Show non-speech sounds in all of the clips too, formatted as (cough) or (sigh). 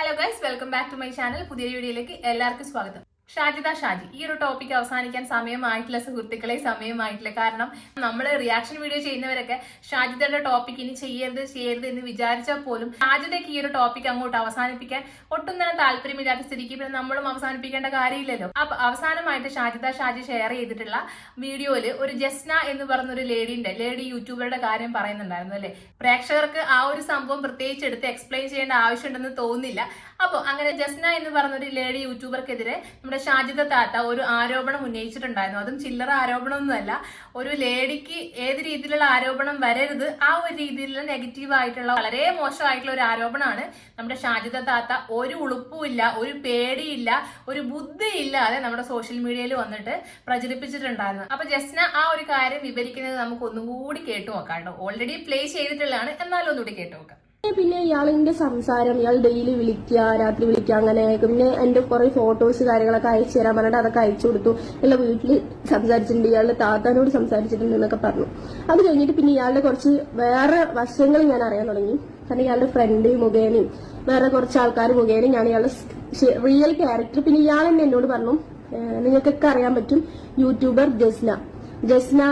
Hello guys welcome back to my channel പുതിയ വീഡിയോയിലേക്ക് എല്ലാവർക്കും സ്വാഗതം. ഷാജിദ ഷാജി ഈ ഒരു ടോപ്പിക് അവസാനിക്കാൻ സമയമായിട്ടില്ല സുഹൃത്തുക്കളെ സമയമായിട്ടില്ല. കാരണം നമ്മൾ റിയാക്ഷൻ വീഡിയോ ചെയ്യുന്നവരൊക്കെ ഷാജിദയുടെ ടോപ്പിക് ഇനി ചെയ്യരുത് ചെയ്യരുത് എന്ന് വിചാരിച്ചാൽ പോലും ഷാജിദയ്ക്ക് ഈ ഒരു ടോപ്പിക് അങ്ങോട്ട് അവസാനിപ്പിക്കാൻ ഒട്ടും തന്നെ താല്പര്യമില്ലാത്ത സ്ഥിതിക്ക് പിന്നെ നമ്മളും അവസാനിപ്പിക്കേണ്ട കാര്യമില്ലല്ലോ. അപ്പൊ അവസാനമായിട്ട് ഷാജിദ ഷാജി ഷെയർ ചെയ്തിട്ടുള്ള വീഡിയോയിൽ ഒരു ജസ്ന എന്ന് പറഞ്ഞ ഒരു ലേഡിന്റെ ലേഡി യൂട്യൂബറുടെ കാര്യം പറയുന്നുണ്ടായിരുന്നു അല്ലെ? പ്രേക്ഷകർക്ക് ആ ഒരു സംഭവം പ്രത്യേകിച്ച് എടുത്ത് എക്സ്പ്ലെയിൻ ചെയ്യേണ്ട ആവശ്യമുണ്ടെന്ന് തോന്നുന്നില്ല. അപ്പോൾ അങ്ങനെ ജസ്ന എന്ന് പറഞ്ഞ ഒരു ലേഡി യൂട്യൂബർക്കെതിരെ നമ്മുടെ ഷാജിദ താത്ത ഒരു ആരോപണം ഉന്നയിച്ചിട്ടുണ്ടായിരുന്നു. അതും ചില്ലറ ആരോപണമൊന്നുമല്ല. ഒരു ലേഡിക്ക് ഏത് രീതിയിലുള്ള ആരോപണം വരരുത് ആ ഒരു രീതിയിലുള്ള നെഗറ്റീവ് ആയിട്ടുള്ള വളരെ മോശമായിട്ടുള്ള ഒരു ആരോപണമാണ് നമ്മുടെ ഷാജിദ താത്ത. ഒരു ഉളുപ്പുമില്ല ഒരു പേടിയില്ല ഒരു ബുദ്ധിയില്ലാതെ നമ്മുടെ സോഷ്യൽ മീഡിയയിൽ വന്നിട്ട് പ്രചരിപ്പിച്ചിട്ടുണ്ടായിരുന്നു. അപ്പൊ ജസ്ന ആ ഒരു കാര്യം വിവരിക്കുന്നത് നമുക്ക് ഒന്നുകൂടി കേട്ടു. നോക്കാം ഓൾറെഡി പ്ലേ ചെയ്തിട്ടുള്ളതാണ്. എന്നാലും ഒന്നുകൂടി കേട്ടു നോക്കാം പിന്നെ ഇയാളിന്റെ സംസാരം ഇയാൾ ഡെയിലി വിളിക്കുക രാത്രി വിളിക്കുക അങ്ങനെ പിന്നെ എന്റെ കുറെ ഫോട്ടോസ് കാര്യങ്ങളൊക്കെ അയച്ചു തരാൻ പറഞ്ഞിട്ട് അതൊക്കെ അയച്ചു കൊടുത്തു. ഇയാളെ വീട്ടിൽ സംസാരിച്ചിട്ടുണ്ട് ഇയാളുടെ താത്താനോട് സംസാരിച്ചിട്ടുണ്ട് എന്നൊക്കെ പറഞ്ഞു. അത് കഴിഞ്ഞിട്ട് പിന്നെ ഇയാളുടെ കുറച്ച് വേറെ വശങ്ങൾ ഞാൻ അറിയാൻ തുടങ്ങി. കാരണം ഇയാളുടെ ഫ്രണ്ട് മുഖേനയും വേറെ കുറച്ച് ആൾക്കാർ മുഖേനയും ഞാൻ ഇയാളുടെ റിയൽ ക്യാരക്ടർ പിന്നെ ഇയാൾ തന്നെ എന്നോട് പറഞ്ഞു. നിങ്ങൾക്കൊക്കെ അറിയാൻ പറ്റും യൂട്യൂബർ ജസ്ന. ജസ്ന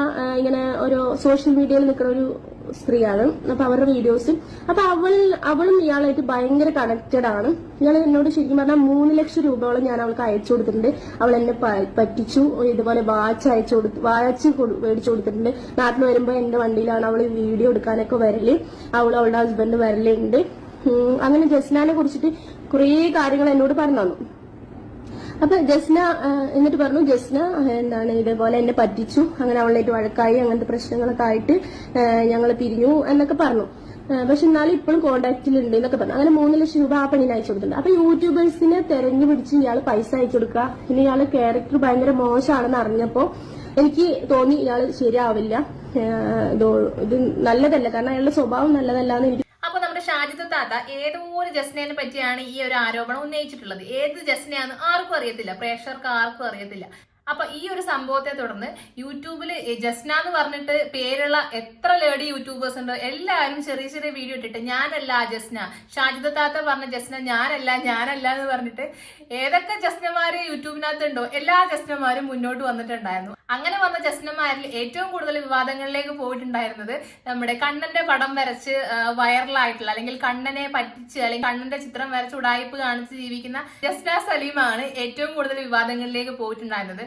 ഇങ്ങനെ ഒരു സോഷ്യൽ മീഡിയയിൽ നിൽക്കുന്ന ഒരു സ്ത്രീയാണ്. അപ്പൊ അവരുടെ വീഡിയോസും. അപ്പൊ അവൾ അവളും ഇയാളായിട്ട് ഭയങ്കര കണക്റ്റഡ് ആണ്. ഇയാൾ എന്നോട് ശരിക്കും പറഞ്ഞാൽ മൂന്ന് ലക്ഷം രൂപയോളം ഞാൻ അവൾക്ക് അയച്ചു കൊടുത്തിട്ടുണ്ട്. അവൾ എന്നെ പറ്റിച്ചു. ഇതുപോലെ വാച്ച് അയച്ചു കൊടുത്തു വാച്ച് മേടിച്ചു കൊടുത്തിട്ടുണ്ട്. നാട്ടിൽ വരുമ്പോൾ എന്റെ വണ്ടിയിലാണ് അവൾ വീഡിയോ എടുക്കാനൊക്കെ വരൽ. അവൾ അവളുടെ ഹസ്ബൻഡ് വരലുണ്ട്. അങ്ങനെ ജസ്നാനെ കുറിച്ചിട്ട് കുറേ കാര്യങ്ങൾ എന്നോട് പറഞ്ഞു തന്നു. അപ്പൊ ജസ്ന എന്നിട്ട് പറഞ്ഞു ജസ്ന എന്താണ് ഇതേപോലെ എന്നെ പറ്റിച്ചു അങ്ങനെ അവളായിട്ട് വഴക്കായി അങ്ങനത്തെ പ്രശ്നങ്ങളൊക്കെ ആയിട്ട് ഞങ്ങൾ പിരിഞ്ഞു എന്നൊക്കെ പറഞ്ഞു. പക്ഷെ എന്നാലും ഇപ്പോഴും കോണ്ടാക്റ്റിലുണ്ട് എന്നൊക്കെ പറഞ്ഞു. അങ്ങനെ മൂന്ന് ലക്ഷം രൂപ ആ പെണ്ണിന് അയച്ചു കൊടുത്തിട്ടുണ്ട്. അപ്പൊ യൂട്യൂബേഴ്സിനെ തെരഞ്ഞു പിടിച്ച് ഇയാൾ പൈസ അയച്ചു കൊടുക്കുക. പിന്നെ ഇയാൾ ക്യാരക്ടർ ഭയങ്കര മോശമാണെന്ന് അറിഞ്ഞപ്പോ എനിക്ക് തോന്നി ഇയാൾ ശരിയാവില്ല. ഇത് നല്ലതല്ല. കാരണം അയാളുടെ സ്വഭാവം നല്ലതല്ല എന്ന് എനിക്ക് നമ്മുടെ ഷാജിദ് താത്ത ഏതോ ഒരു ജസ്നയെ പറ്റിയാണ് ഈ ഒരു ആരോപണം ഉന്നയിച്ചിട്ടുള്ളത്? ഏത് ജസ്നയാന്ന് ആർക്കും അറിയത്തില്ല. പ്രേക്ഷകർക്ക് ആർക്കും അറിയത്തില്ല. അപ്പൊ ഈ ഒരു സംഭവത്തെ തുടർന്ന് യൂട്യൂബിൽ ജസ്ന എന്ന് പറഞ്ഞിട്ട് പേരുള്ള എത്ര ലേഡി യൂട്യൂബേഴ്സ് ഉണ്ടോ എല്ലാവരും ചെറിയ ചെറിയ വീഡിയോ ഇട്ടിട്ട് ഞാനല്ല ജസ്ന. ഷാജിദ താത്ത പറഞ്ഞ ജസ്ന ഞാനല്ല ഞാനല്ല എന്ന് പറഞ്ഞിട്ട് ഏതൊക്കെ ജസ്നമാര് യൂട്യൂബിനകത്ത് ഉണ്ടോ എല്ലാ ജസ്നമാരും മുന്നോട്ട് വന്നിട്ടുണ്ടായിരുന്നു. അങ്ങനെ വന്ന ജസ്നമാരിൽ ഏറ്റവും കൂടുതൽ വിവാദങ്ങളിലേക്ക് പോയിട്ടുണ്ടായിരുന്നത് നമ്മുടെ കണ്ണന്റെ പടം വരച്ച് വൈറലായിട്ടുള്ള അല്ലെങ്കിൽ കണ്ണനെ പറ്റിച്ച് അല്ലെങ്കിൽ കണ്ണന്റെ ചിത്രം വരച്ച് ഉടായ്പ് കാണിച്ച് ജീവിക്കുന്ന ജസ്ന സലീമാണ് ഏറ്റവും കൂടുതൽ വിവാദങ്ങളിലേക്ക് പോയിട്ടുണ്ടായിരുന്നത്.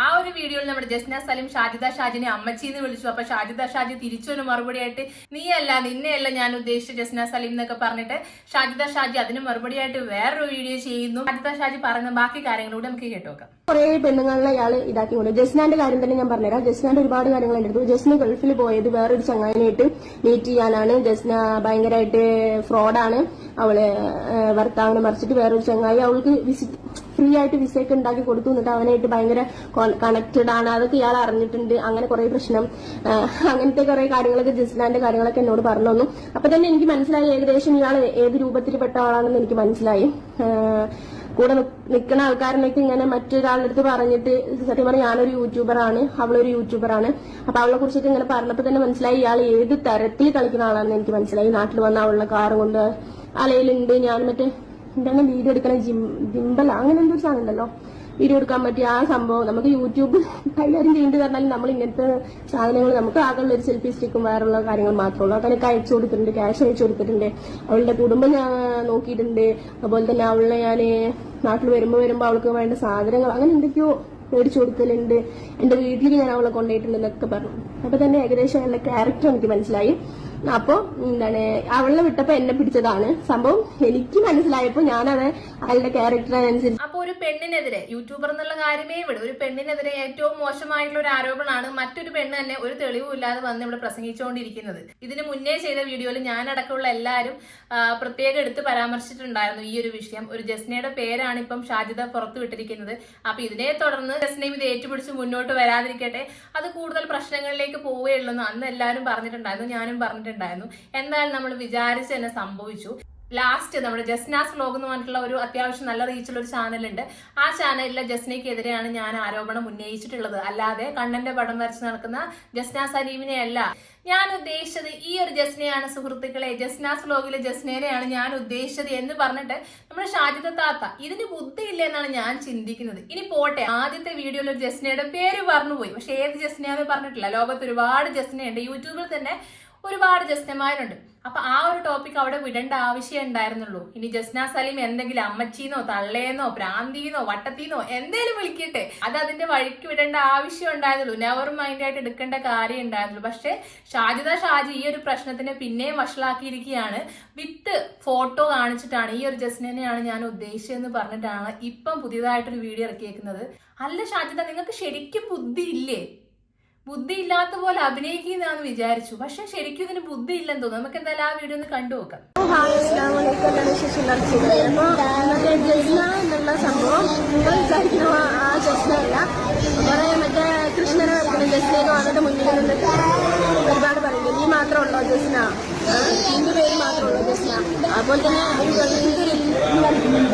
ആ ഒരു വീഡിയോയിൽ നമ്മുടെ ജസ്ന സലിം ഷാജിദ ഷാജിനെ അമ്മച്ചി എന്ന് വിളിച്ചു. അപ്പൊ ഷാജിദ ഷാജി തിരിച്ചു ഒരു മറുപടി തിരിച്ചൊരു മറുപടിയായിട്ട് നീയല്ല നിന്നെയല്ല ഞാൻ ഉദ്ദേശിച്ച ജസ്ന സലീം എന്നൊക്കെ പറഞ്ഞിട്ട് ഷാജിദ ഷാജി അതിന് മറുപടിയായിട്ട് വേറൊരു വീഡിയോ ചെയ്യുന്നു. ഷാജിദ ഷാജി പറയുന്ന ബാക്കി കാര്യങ്ങളൂടെ നമുക്ക് കേട്ടോക്കാം കുറെ പെണ്ണുങ്ങളെ അയാൾ ഇതാക്കി കൊണ്ട്. ജസ്നാന്റെ കാര്യം തന്നെ ഞാൻ പറഞ്ഞുതരാം. ജസ്നാന്റെ ഒരുപാട് കാര്യങ്ങൾ എടുത്തു ജസ്ന ഗൾഫിൽ പോയത് വേറൊരു ചങ്ങാനായിട്ട് മീറ്റ് ചെയ്യാനാണ്. ജസ്ന ഭയങ്കരമായിട്ട് ഫ്രോഡാണ് അവൾ ഭർത്താവിനെ മറിച്ചിട്ട് വേറൊരു ചങ്ങായി. അവൾക്ക് വിസിറ്റ് ഫ്രീ ആയിട്ട് വിസയൊക്കെ ഉണ്ടാക്കി കൊടുത്തു. എന്നിട്ട് അവനായിട്ട് ഭയങ്കര കണക്റ്റഡ് ആണ്. അതൊക്കെ ഇയാൾ അറിഞ്ഞിട്ടുണ്ട്. അങ്ങനെ കുറെ പ്രശ്നം അങ്ങനത്തെ കുറെ കാര്യങ്ങളൊക്കെ ജിസ്ലാന്റെ കാര്യങ്ങളൊക്കെ എന്നോട് പറഞ്ഞു തന്നു. അപ്പൊ തന്നെ എനിക്ക് മനസ്സിലായി ഏകദേശം ഇയാൾ ഏത് രൂപത്തിൽപ്പെട്ട ആളാണെന്ന് എനിക്ക് മനസ്സിലായി. കൂടെ നിൽക്കുന്ന ആൾക്കാരിലേക്ക് ഇങ്ങനെ മറ്റൊരാളുടെ അടുത്ത് പറഞ്ഞിട്ട് സത്യം പറഞ്ഞാൽ ഞാനൊരു യൂട്യൂബറാണ് അവളൊരു യൂട്യൂബറാണ് അപ്പൊ അവളെ കുറിച്ചൊക്കെ ഇങ്ങനെ പറഞ്ഞപ്പോൾ തന്നെ മനസ്സിലായി ഇയാൾ ഏത് തരത്തിൽ കളിക്കുന്ന ആളാണെന്ന് എനിക്ക് മനസ്സിലായി. നാട്ടിൽ വന്ന അവളുടെ കാറും കൊണ്ട് അലയിലുണ്ട്. ഞാൻ മറ്റേ എന്താണ് വീഡിയോ എടുക്കണ ജിം ജിംബല അങ്ങനെ എന്തോ സാധനം ഉണ്ടല്ലോ. വീഡിയോ എടുക്കാൻ പറ്റിയ ആ സംഭവം നമുക്ക് യൂട്യൂബ് (laughs) കൈകാര്യം ചെയ്യേണ്ടി പറഞ്ഞാൽ നമ്മൾ ഇങ്ങനത്തെ സാധനങ്ങൾ നമുക്ക് ആകെയുള്ള ഒരു സെൽഫി സ്റ്റിക്കും വേറെയുള്ള കാര്യങ്ങൾ മാത്രമേ ഉള്ളൂ. അതൊക്കെ അയച്ചു കൊടുത്തിട്ടുണ്ട് ക്യാഷ് അയച്ചു കൊടുത്തിട്ടുണ്ട്. അവളുടെ കുടുംബം ഞാൻ നോക്കിയിട്ടുണ്ട്. അതുപോലെ തന്നെ അവളെ ഞാൻ നാട്ടിൽ വരുമ്പോൾ വരുമ്പോൾ അവൾക്ക് വേണ്ട സാധനങ്ങൾ അങ്ങനെ എന്തൊക്കെയോ മേടിച്ചു കൊടുക്കലുണ്ട്. എന്റെ വീട്ടിലേക്ക് ഞാൻ അവളെ കൊണ്ടുപോയിട്ടുണ്ട് എന്നൊക്കെ പറഞ്ഞു. അപ്പൊ തന്നെ ഏകദേശം അവളുടെ ക്യാരക്ടർ എനിക്ക് മനസ്സിലായി. അപ്പൊ എന്താണ് അവളെ വിട്ടപ്പോ എന്നെ പിടിച്ചതാണ്. സംഭവം എനിക്ക് മനസ്സിലായപ്പോ ഞാനത് അയാളുടെ അപ്പൊ ഒരു പെണ്ണിനെതിരെ യൂട്യൂബർ എന്നുള്ള കാര്യമേ ഇവിടെ ഒരു പെണ്ണിനെതിരെ ഏറ്റവും മോശമായിട്ടുള്ള ഒരു ആരോപണമാണ് മറ്റൊരു പെണ്ണ് തന്നെ ഒരു തെളിവുമില്ലാതെ വന്ന് ഇവിടെ പ്രസംഗിച്ചുകൊണ്ടിരിക്കുന്നത്. ഇതിന് മുന്നേ ചെയ്ത വീഡിയോയിൽ ഞാൻ അടക്കമുള്ള എല്ലാവരും പ്രത്യേകം എടുത്ത് പരാമർശിച്ചിട്ടുണ്ടായിരുന്നു ഈ ഒരു വിഷയം. ഒരു ജസ്നയുടെ പേരാണ് ഇപ്പം ഷാജിദ പുറത്തു വിട്ടിരിക്കുന്നത്. അപ്പൊ ഇതിനെ തുടർന്ന് ജസ്നയും ഇത് ഏറ്റുപിടിച്ച് മുന്നോട്ട് വരാതിരിക്കട്ടെ. അത് കൂടുതൽ പ്രശ്നങ്ങളിലേക്ക് പോവുകയുള്ളൂ അന്ന് എല്ലാവരും പറഞ്ഞിട്ടുണ്ടായിരുന്നു ഞാനും പറഞ്ഞിട്ടുണ്ടായിരുന്നു. എന്തായാലും നമ്മൾ വിചാരിച്ച് തന്നെ സംഭവിച്ചു. ലാസ്റ്റ് നമ്മുടെ ജസ്നാസ് വ്ലോഗ് എന്ന് പറഞ്ഞിട്ടുള്ള ഒരു അത്യാവശ്യം നല്ല റീച്ചുള്ള ഒരു ചാനലുണ്ട് ആ ചാനലിലെ ജസ്നയ്ക്കെതിരെയാണ് ഞാൻ ആരോപണം ഉന്നയിച്ചിട്ടുള്ളത്. അല്ലാതെ കണ്ണന്റെ പടം വരച്ച് നടക്കുന്ന ജസ്നാസ് അലീമിനെ അല്ല. ഞാൻ ഉദ്ദേശിച്ചത് ഈ ഒരു ജസ്നയാണ് സുഹൃത്തുക്കളെ. ജസ്നാസ് വ്ലോഗിലെ ജസ്നേനെയാണ് ഞാൻ ഉദ്ദേശിച്ചത് എന്ന് പറഞ്ഞിട്ട് നമ്മുടെ ഷാജിദ താത്ത ഇതിന് ബുദ്ധിയില്ല എന്നാണ് ഞാൻ ചിന്തിക്കുന്നത്. ഇനി പോട്ടെ. ആദ്യത്തെ വീഡിയോയിൽ ഒരു ജസ്നയുടെ പേര് പറഞ്ഞുപോയി. പക്ഷെ ഏത് ജസ്നയാന്ന് പറഞ്ഞിട്ടില്ല. ലോകത്ത് ഒരുപാട് ജസ്നയുണ്ട്. യൂട്യൂബിൽ തന്നെ ഒരുപാട് ജസ്നമാരുണ്ട് അപ്പൊ ആ ഒരു ടോപ്പിക് അവിടെ വിടേണ്ട ആവശ്യം ഉണ്ടായിരുന്നുള്ളൂ. ഇനി ജസ്ന സലീം എന്തെങ്കിലും അമ്മച്ചീന്നോ തള്ളേന്നോ പ്രാന്തീന്നോ വട്ടത്തീന്നോ എന്തേലും വിളിക്കട്ടെ. അത് അതിന്റെ വഴിക്ക് വിടേണ്ട ആവശ്യം ഉണ്ടായിരുന്നുള്ളൂ. നെവർ മൈൻഡ് ആയിട്ട് എടുക്കേണ്ട കാര്യം ഉണ്ടായിരുന്നുള്ളൂ. പക്ഷെ ഷാജിദ ഷാജി ഈ ഒരു പ്രശ്നത്തിനെ പിന്നെയും വഷളാക്കിയിരിക്കുകയാണ്. വിത്ത് ഫോട്ടോ കാണിച്ചിട്ടാണ് ഈ ഒരു ജസ്നെയാണ് ഞാൻ ഉദ്ദേശിച്ചതെന്ന് പറഞ്ഞിട്ടാണ് ഇപ്പം പുതിയതായിട്ടൊരു വീഡിയോ ഇറക്കിയേക്കുന്നത്. അല്ല ഷാജിദ നിങ്ങൾക്ക് ശരിക്കും ബുദ്ധി ഇല്ലേ ബുദ്ധി ഇല്ലാത്ത പോലെ അഭിനയിക്കുന്നതാന്ന് വിചാരിച്ചു. പക്ഷെ ശരിക്കും ഇതിന് ബുദ്ധി ഇല്ലെന്ന് തോന്നുന്നു. നമുക്ക് എന്തായാലും ആ വീഡിയോ ഒന്ന് കണ്ടു നോക്കാം. എന്നുള്ള സംഭവം. നിങ്ങൾ വിചാരിക്കുന്ന ആ- ആ കുറെ മറ്റേ കൃഷ്ണനെ വരയ്ക്കുന്ന ജസ്നയൊക്കെ വന്നിട്ട് മുന്നിൽ നിന്നിട്ട് ഒരുപാട് പറയുന്നു നീ മാത്രമുള്ളോ ജസ്ന? അതുപോലെ തന്നെ ഒരു ഗൾഫിലൊരു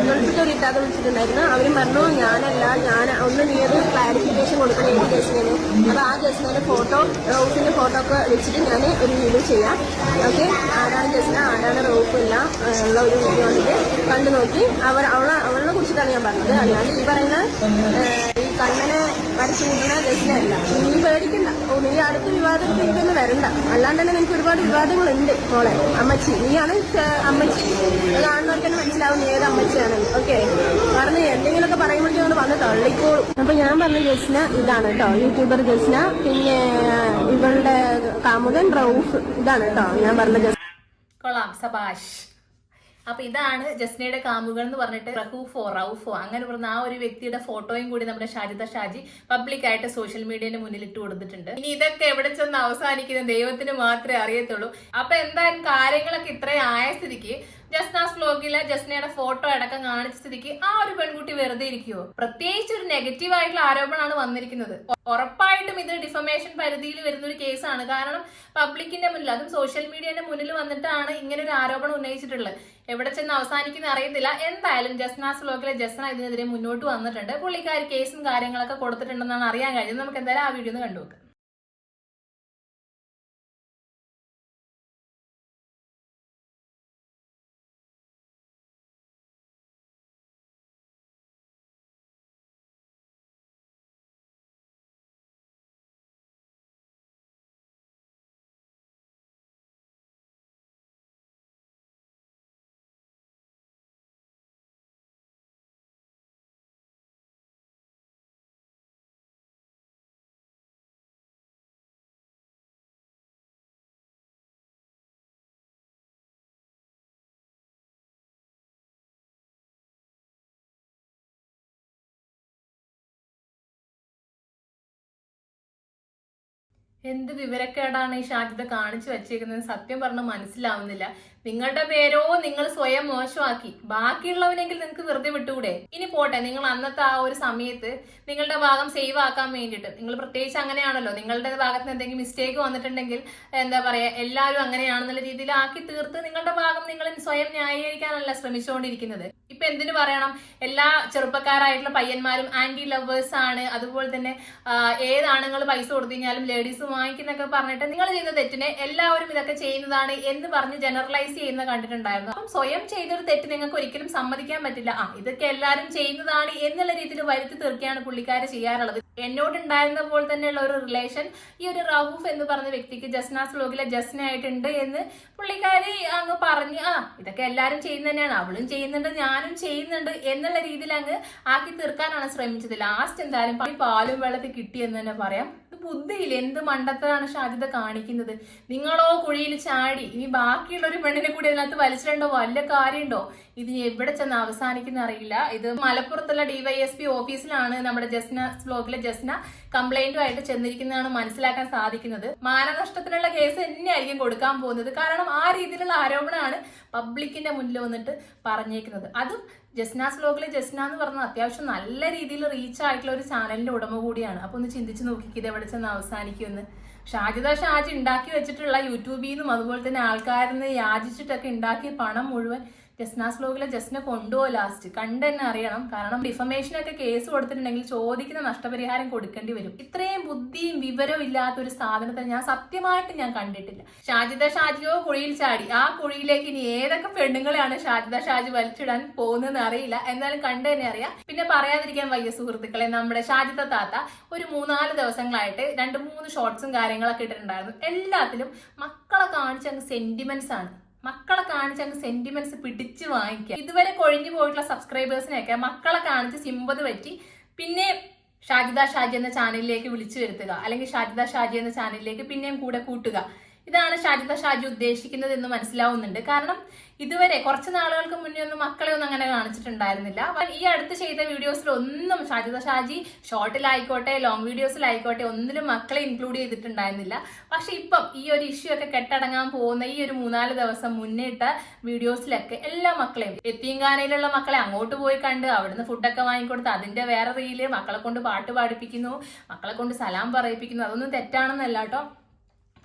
ഗൾഫിലൊരു ഇട്ടാതെ വിളിച്ചിട്ടുണ്ടായിരുന്നു അവരും പറഞ്ഞു ഞാനല്ല ഞാൻ ഒന്ന് നീ ഒരു ക്ലാരിഫിക്കേഷൻ കൊടുക്കണം എനിക്ക് ജസ്നന് അപ്പൊ ആ ജസ്നയുടെ ഫോട്ടോ റൗഫിന്റെ ഫോട്ടോ ഒക്കെ വെച്ചിട്ട് ഞാൻ ഒരു വീഡിയോ ചെയ്യാം ഓക്കെ ആരാണ് ജസ്ന ആരാണ് റോപ്പ് ഇല്ല ഉള്ള ഒരു വീഡിയോ വന്നിട്ട് കണ്ടു നോക്കി അവർ അവൾ അവളെ കുറിച്ചിട്ടാണ് ഞാൻ പറഞ്ഞത്. അല്ലാണ്ട് ഈ പറയുന്ന ഈ കണ്ണനെ വരച്ചു കൂട്ടുന്ന ജസ്ന അല്ല നീ പേടിക്കണ്ട. ഓ നീ അടുത്ത വിവാദത്തിലേക്കൊന്നും വരണ്ട. അല്ലാണ്ട് തന്നെ നിനക്ക് ഒരുപാട് വിവാദങ്ങളുണ്ട് മോളെ അമ്മച്ചി. നീയാണ് അമ്മച്ചി. കാണുന്നവർക്ക് തന്നെ മനസ്സിലാവും നീ ഏത് അമ്മച്ചിയാണെന്ന്. ഓക്കെ? പറഞ്ഞ് എന്തെങ്കിലുമൊക്കെ അങ്ങോട്ട് വന്ന് തള്ളിക്കോളും. അപ്പൊ ഞാൻ പറഞ്ഞ ജസ്ന ഇതാണ് കേട്ടോ യൂട്യൂബർ ജസ്ന പിന്നെ ഇവളുടെ കാമുകൻ റൌഫ് ഇതാണ് കേട്ടോ ഞാൻ പറഞ്ഞ കൊള്ളാം. സബാഷ്. അപ്പൊ ഇതാണ് ജസ്നയുടെ കാമുകൾ എന്ന് പറഞ്ഞിട്ട് റഹൂഫോ റൌഫോ അങ്ങനെ പറഞ്ഞ ആ ഒരു വ്യക്തിയുടെ ഫോട്ടോയും കൂടി നമ്മുടെ ഷാജിത ഷാജി പബ്ലിക്കായിട്ട് സോഷ്യൽ മീഡിയയുടെ മുന്നിൽ ഇട്ട് കൊടുത്തിട്ടുണ്ട്. ഇനി ഇതൊക്കെ എവിടെ ചെന്ന് അവസാനിക്കുന്ന? ദൈവത്തിന് മാത്രമേ അറിയത്തുള്ളൂ. അപ്പൊ എന്തായാലും കാര്യങ്ങളൊക്കെ ഇത്രയും ആയ സ്ഥിതിക്ക് ജസ്നാസ് വ്ലോഗിലെ ജസ്നയുടെ ഫോട്ടോ അടക്കം കാണിച്ച സ്ഥിതിക്ക് ആ ഒരു പെൺകുട്ടി വെറുതെ ഇരിക്കുവോ? പ്രത്യേകിച്ച് ഒരു നെഗറ്റീവ് ആയിട്ടുള്ള ആരോപണമാണ് വന്നിരിക്കുന്നത്. ഉറപ്പായിട്ടും ഇത് ഡിഫമേഷൻ പരിധിയിൽ വരുന്ന ഒരു കേസാണ്. കാരണം പബ്ലിക്കിന്റെ മുന്നിൽ അതും സോഷ്യൽ മീഡിയന്റെ മുന്നിൽ വന്നിട്ടാണ് ഇങ്ങനെ ഒരു ആരോപണം ഉന്നയിച്ചിട്ടുള്ളത്. എവിടെ ചെന്ന് അവസാനിക്കുന്ന അറിയത്തില്ല. എന്തായാലും ജസ്നാസ് വ്ലോഗിലെ ജസ്ന ഇതിനെതിരെ മുന്നോട്ട് വന്നിട്ടുണ്ട്. പുള്ളിക്കാർ കേസും കാര്യങ്ങളൊക്കെ കൊടുത്തിട്ടുണ്ടെന്നാണ് അറിയാൻ കഴിഞ്ഞത്. നമുക്ക് എന്തായാലും ആ വീഡിയോ ഒന്ന് കണ്ടുനോക്കാം. എന്ത് വിവരക്കേടാണ് ഈ ഷാജിത കാണിച്ചു വെച്ചേക്കുന്നത്? സത്യം പറഞ്ഞാൽ മനസ്സിലാവുന്നില്ല. നിങ്ങളുടെ പേരോ നിങ്ങൾ സ്വയം മോശമാക്കി. ബാക്കിയുള്ളവനെങ്കിൽ നിങ്ങൾക്ക് വെറുതെ വിട്ടുകൂടെ? ഇനി പോട്ടെ നിങ്ങൾ അന്നത്തെ ആ ഒരു സമയത്ത് നിങ്ങളുടെ ഭാഗം സേവ് ആക്കാൻ വേണ്ടിയിട്ട്. നിങ്ങൾ പ്രത്യേകിച്ച് അങ്ങനെയാണല്ലോ നിങ്ങളുടെ ഭാഗത്ത് എന്തെങ്കിലും മിസ്റ്റേക്ക് വന്നിട്ടുണ്ടെങ്കിൽ എന്താ പറയാ എല്ലാവരും അങ്ങനെയാണെന്നുള്ള രീതിയിൽ ആക്കി തീർത്ത് നിങ്ങളുടെ ഭാഗം നിങ്ങൾ സ്വയം ന്യായീകരിക്കാനല്ല ശ്രമിച്ചുകൊണ്ടിരിക്കുന്നത്. ഇപ്പൊ എന്തിനു പറയണം? എല്ലാ ചെറുപ്പക്കാരായിട്ടുള്ള പയ്യന്മാരും ആന്റി ലവേഴ്സ് ആണ്. അതുപോലെ തന്നെ ഏത് ആണുങ്ങൾ പൈസ കൊടുത്തു കഴിഞ്ഞാലും ലേഡീസ് വാങ്ങിക്കുന്നൊക്കെ പറഞ്ഞിട്ട് നിങ്ങൾ ചെയ്ത തെറ്റിനെ എല്ലാവരും ഇതൊക്കെ ചെയ്യുന്നതാണ് എന്ന് പറഞ്ഞ് ജനറലൈസ് ചെയ്യുന്ന കണ്ടിട്ടുണ്ടായിരുന്നു. അപ്പം സ്വയം ചെയ്തൊരു തെറ്റ് നിങ്ങൾക്ക് ഒരിക്കലും സമ്മതിക്കാൻ പറ്റില്ല. ആ ഇതൊക്കെ എല്ലാവരും ചെയ്യുന്നതാണ് എന്നുള്ള രീതിയിൽ വരുത്തി തീർക്കുകയാണ് പുള്ളിക്കാര് ചെയ്യാറുള്ളത്. എന്നോട് ഉണ്ടായിരുന്ന പോലെ തന്നെയുള്ള ഒരു റിലേഷൻ ഈ ഒരു റഹൂഫ് എന്ന് പറഞ്ഞ വ്യക്തിക്ക് ജസ്നാസ് ലോകിലെ ജസ്ന ആയിട്ടുണ്ട് എന്ന് പുള്ളിക്കാരി അങ്ങ് പറഞ്ഞ് ആ ഇതൊക്കെ എല്ലാവരും ചെയ്യുന്ന തന്നെയാണ് അവളും ചെയ്യുന്നുണ്ട് ഞാനും ചെയ്യുന്നുണ്ട് എന്നുള്ള രീതിയിൽ അങ്ങ് ആക്കി തീർക്കാനാണ് ശ്രമിച്ചത്. ലാസ്റ്റ് എന്തായാലും പാലും വെള്ളത്തിൽ കിട്ടിയെന്ന് തന്നെ പറയാം. ബുദ്ധിയില്ല? എന്ത് മണ്ടത്തരാണ് സാധ്യത കാണിക്കുന്നത്? നിങ്ങളോ കുഴിയിൽ ചാടി ഇനി ബാക്കിയുള്ള ഒരു പെണ്ണിനെ കൂടി അതിനകത്ത് വലിച്ചിട്ടുണ്ടോ വല്ല കാര്യമുണ്ടോ? ഇത് എവിടെ ചെന്ന് അവസാനിക്കുന്ന അറിയില്ല. ഇത് മലപ്പുറത്തുള്ള ഡിവൈഎസ്പി ഓഫീസിലാണ് നമ്മുടെ ജസ്നാസ് ജസ്ന ജസ്ന കംപ്ലൈന്റുമായിട്ട് ചെന്നിരിക്കുന്നതാണ് മനസ്സിലാക്കാൻ സാധിക്കുന്നത്. മാനനഷ്ടത്തിനുള്ള കേസ് തന്നെയായിരിക്കും കൊടുക്കാൻ പോകുന്നത്. കാരണം ആ രീതിയിലുള്ള ആരോപണമാണ് പബ്ലിക്കിന്റെ മുന്നിൽ വന്നിട്ട് പറഞ്ഞേക്കുന്നത്. അതും ജസ്നാസ് ലോകിലെ ജസ്ന എന്ന് പറഞ്ഞ അത്യാവശ്യം നല്ല രീതിയിൽ റീച്ച് ആയിട്ടുള്ള ഒരു ചാനലിന്റെ ഉടമ കൂടിയാണ്. അപ്പൊ ഒന്ന് ചിന്തിച്ചു നോക്കിക്ക് ഇത് എവിടെ ചെന്ന് അവസാനിക്കുമെന്ന്. ഷാജിദ ഷാജി ഉണ്ടാക്കി വെച്ചിട്ടുള്ള യൂട്യൂബിൽ നിന്നും അതുപോലെ തന്നെ ആൾക്കാരിൽ നിന്ന് യാചിച്ചിട്ടൊക്കെ ഉണ്ടാക്കിയ പണം മുഴുവൻ ജസ്നാസ് ബ്ലോഗിലെ ജസ്റ്റിനെ കൊണ്ടുപോകും ലാസ്റ്റ് കണ്ട് തന്നെ അറിയണം. കാരണം ഡിഫമേഷനൊക്കെ കേസ് കൊടുത്തിട്ടുണ്ടെങ്കിൽ ചോദിക്കുന്ന നഷ്ടപരിഹാരം കൊടുക്കേണ്ടി വരും. ഇത്രയും ബുദ്ധിയും വിവരവും ഇല്ലാത്ത ഒരു സ്ഥാപനത്തെ ഞാൻ സത്യമായിട്ട് ഞാൻ കണ്ടിട്ടില്ല. ഷാജിദ ഷാജിയോ കുഴിയിൽ ചാടി. ആ കുഴിയിലേക്ക് ഇനി ഏതൊക്കെ പെണ്ണുങ്ങളെയാണ് ഷാജിദ ഷാജി വലിച്ചിടാൻ പോകുന്നതെന്ന് അറിയില്ല. എന്നാലും കണ്ടു തന്നെ അറിയാം. പിന്നെ പറയാതിരിക്കാൻ വയ്യ സുഹൃത്തുക്കളെ നമ്മുടെ ഷാജിദ താത്ത ഒരു മൂന്നാൽ ദിവസങ്ങളായിട്ട് രണ്ട് മൂന്ന് ഷോർട്സും കാര്യങ്ങളൊക്കെ ഇട്ടിട്ടുണ്ടായിരുന്നു. എല്ലാത്തിലും മക്കളെ കാണിച്ച സെന്റിമെന്റ്സ് ആണ്. മക്കളെ കാണിച്ച് അങ്ങ് സെന്റിമെന്റ്സ് പിടിച്ച് വാങ്ങിക്കുക. ഇതുവരെ കൊഴിഞ്ഞു പോയിട്ടുള്ള സബ്സ്ക്രൈബേഴ്സിനെയൊക്കെ മക്കളെ കാണിച്ച് സിമ്പത് പറ്റി പിന്നെ ഷാജിദ ഷാജി എന്ന ചാനലിലേക്ക് വിളിച്ചു വരുത്തുക. അല്ലെങ്കിൽ ഷാജിദ ഷാജി എന്ന ചാനലിലേക്ക് പിന്നെയും കൂടെ കൂട്ടുക. ഇതാണ് ഷാജിത ഷാജി ഉദ്ദേശിക്കുന്നത് എന്ന് മനസ്സിലാവുന്നുണ്ട്. കാരണം ഇതുവരെ കുറച്ച് നാളുകൾക്ക് മുന്നേ ഒന്നും മക്കളെ ഒന്നും അങ്ങനെ കാണിച്ചിട്ടുണ്ടായിരുന്നില്ല. ഈ അടുത്ത് ചെയ്ത വീഡിയോസിൽ ഒന്നും ഷാജിദ ഷാജി ഷോർട്ടിലായിക്കോട്ടെ ലോങ് വീഡിയോസിലായിക്കോട്ടെ ഒന്നിലും മക്കളെ ഇൻക്ലൂഡ് ചെയ്തിട്ടുണ്ടായിരുന്നില്ല. പക്ഷെ ഇപ്പം ഈ ഒരു ഇഷ്യൂ ഒക്കെ കെട്ടടങ്ങാൻ പോകുന്ന ഈ ഒരു മൂന്നാൽ ദിവസം മുന്നിട്ട വീഡിയോസിലൊക്കെ എല്ലാ മക്കളെയും എത്തിയങ്കാനയിലുള്ള മക്കളെ അങ്ങോട്ട് പോയി കണ്ട് അവിടുന്ന് ഫുഡൊക്കെ വാങ്ങിക്കൊടുത്ത് അതിന്റെ വേറെ റീൽ മക്കളെ കൊണ്ട് പാട്ട് പാടിപ്പിക്കുന്നു മക്കളെ കൊണ്ട് സലാം പറയിപ്പിക്കുന്നു. അതൊന്നും തെറ്റാണെന്നല്ല കേട്ടോ.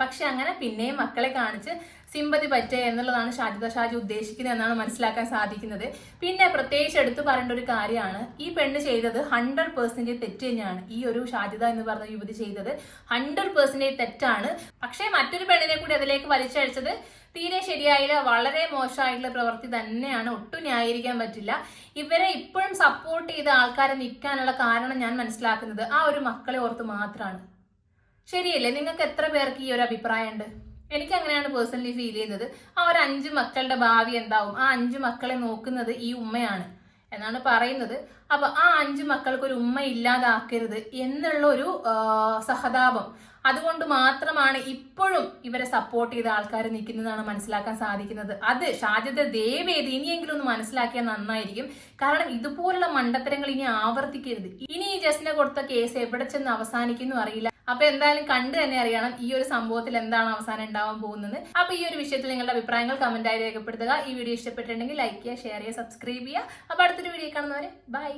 പക്ഷെ അങ്ങനെ പിന്നെയും മക്കളെ കാണിച്ച് സിമ്പതി പറ്റുക എന്നുള്ളതാണ് ഷാജിദ ഷാജി ഉദ്ദേശിക്കുന്നത് എന്നാണ് മനസ്സിലാക്കാൻ സാധിക്കുന്നത്. പിന്നെ പ്രത്യേകിച്ച് എടുത്തു പറയേണ്ട ഒരു കാര്യമാണ് ഈ പെണ്ണ് ചെയ്തത് ഹൺഡ്രഡ് പെർസെന്റേജ് തെറ്റ് തന്നെയാണ്. ഈ ഒരു ഷാജിദ എന്ന് പറഞ്ഞ യുവതി ചെയ്തത് ഹൺഡ്രഡ് പെർസെന്റേജ് തെറ്റാണ്. പക്ഷേ മറ്റൊരു പെണ്ണിനെ കൂടി അതിലേക്ക് വലിച്ചഴിച്ചത് തീരെ ശരിയായില്ല വളരെ മോശമായിട്ടുള്ള പ്രവൃത്തി തന്നെയാണ്. ഒട്ടും ന്യായീകരിക്കാൻ പറ്റില്ല. ഇവരെ ഇപ്പോഴും സപ്പോർട്ട് ചെയ്ത ആൾക്കാരെ നിൽക്കാനുള്ള കാരണം ഞാൻ മനസ്സിലാക്കുന്നത് ആ ഒരു മക്കളെ ഓർത്ത് മാത്രമാണ് ശരിയല്ലേ? നിങ്ങൾക്ക് എത്ര പേർക്ക് ഈ ഒരു അഭിപ്രായമുണ്ട്? എനിക്ക് അങ്ങനെയാണ് പേഴ്സണലി ഫീൽ ചെയ്യുന്നത്. ആ ഒരു അഞ്ച് മക്കളുടെ ഭാവി എന്താവും? ആ അഞ്ച് മക്കളെ നോക്കുന്നത് ഈ ഉമ്മയാണ് എന്നാണ് പറയുന്നത്. അപ്പൊ ആ അഞ്ച് മക്കൾക്ക് ഒരു ഉമ്മ ഇല്ലാതാക്കരുത് എന്നുള്ള ഒരു സഹതാപം. അതുകൊണ്ട് മാത്രമാണ് ഇപ്പോഴും ഇവരെ സപ്പോർട്ട് ചെയ്ത ആൾക്കാർ നിൽക്കുന്നതാണ് മനസ്സിലാക്കാൻ സാധിക്കുന്നത്. അത് ഷാജിദ ദേവേത് ഇനിയെങ്കിലും ഒന്ന് മനസ്സിലാക്കിയാൽ നന്നായിരിക്കും. കാരണം ഇതുപോലുള്ള മണ്ടത്തരങ്ങൾ ഇനി ആവർത്തിക്കരുത്. ഇനി ഈ ജസ്റ്റിനെ കൊടുത്ത കേസ് എവിടെ ചെന്ന് അവസാനിക്കുന്നു അറിയില്ല. അപ്പൊ എന്തായാലും കണ്ടു തന്നെ അറിയണം ഈ ഒരു സംഭവത്തിൽ എന്താണ് അവസാനം ഉണ്ടാവാൻ പോകുന്നത്. അപ്പൊ ഈ ഒരു വിഷയത്തിൽ നിങ്ങളുടെ അഭിപ്രായങ്ങൾ കമന്റായി രേഖപ്പെടുത്തുക. ഈ വീഡിയോ ഇഷ്ടപ്പെട്ടിട്ടുണ്ടെങ്കിൽ ലൈക്ക് ചെയ്യുക ഷെയർ ചെയ്യുക സബ്സ്ക്രൈബ് ചെയ്യുക. അപ്പൊ അടുത്തൊരു വീഡിയോ കാണുന്നവരെ ബൈ